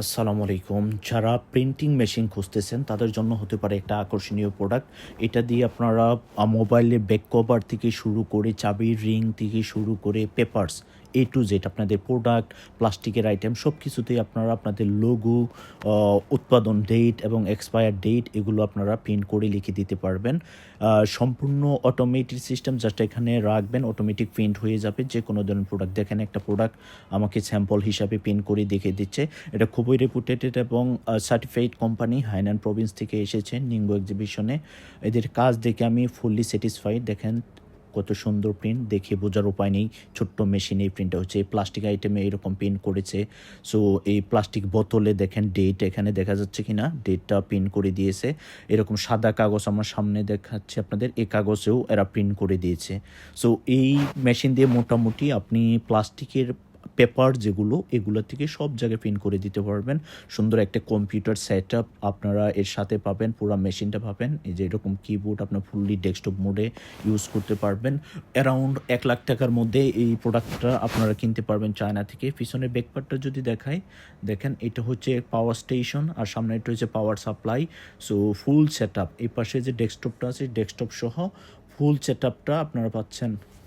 আসসালামু আলাইকুম। যারা প্রিন্টিং মেশিন খুঁজতেছেন, তাদের জন্য হতে পারে একটা আকর্ষণীয় প্রোডাক্ট এটা দিয়ে আপনারা মোবাইলে ব্যাক কভার থেকে শুরু করে, চাবির রিং থেকে শুরু করে পেপারস এ টু জেড আপনাদের প্রোডাক্ট প্লাস্টিকের আইটেম সব কিছুতেই আপনারা আপনাদের লোগো উৎপাদন ডেট এবং এক্সপায়ার ডেট এগুলো আপনারা প্রিন্ট করে লিখে দিতে পারবেন। সম্পূর্ণ অটোমেটিক সিস্টেম জাস্ট এখানে রাখবেন অটোমেটিক প্রিন্ট হয়ে যাবে। যে কোনো ধরনের প্রোডাক্ট দেখেন একটা প্রোডাক্ট আমাকে স্যাম্পল হিসাবে প্রিন্ট করে দেখে দিচ্ছে। এটা খুবই রেপুটেটেড এবং সার্টিফাইড কোম্পানি হাইনান প্রভিন্স থেকে এসেছে নিঙ্গো এক্সিবিশনে এদের কাজ দেখে আমি ফুললি স্যাটিসফাইড দেখেন কত সুন্দর প্রিন্ট দেখে বোঝার উপায় নেই। ছোট্ট মেশিনে এই প্রিন্টটা হচ্ছে। এই প্লাস্টিক আইটেমে এরকম প্রিন্ট করেছে। সো এই প্লাস্টিক বোতলে দেখেন ডেট এখানে দেখা যাচ্ছে কি না ডেটটা প্রিন্ট করে দিয়েছে। এরকম সাদা কাগজ আমার সামনে দেখাচ্ছে আপনাদের। এই কাগজেও এরা প্রিন্ট করে দিয়েছে। সো এই মেশিন দিয়ে মোটামুটি আপনি প্লাস্টিকের পেপার যেগুলো, এগুলো থেকে সব জায়গায় প্রিন্ট করে দিতে পারবেন। সুন্দর একটা কম্পিউটার সেট আপনারা এর সাথে পাবেন, পুরো মেশিনটা পাবেন। এই যে এরকম কিবোর্ড আপনার ফুললি ডেস্কটপ মোডে ইউজ করতে পারবেন। অ্যারাউন্ড এক লাখ টাকার মধ্যে এই প্রোডাক্টটা আপনারা কিনতে পারবেন চায়না থেকে। পিছনের ব্যাকপার্টটা যদি দেখায় দেখেন এটা হচ্ছে পাওয়ার স্টেশন আর সামনে এটা হচ্ছে power supply so full set এই পাশে যে ডেস্কটপটা আছে ডেস্কটপ সহ ফুল সেট আপনারা পাচ্ছেন।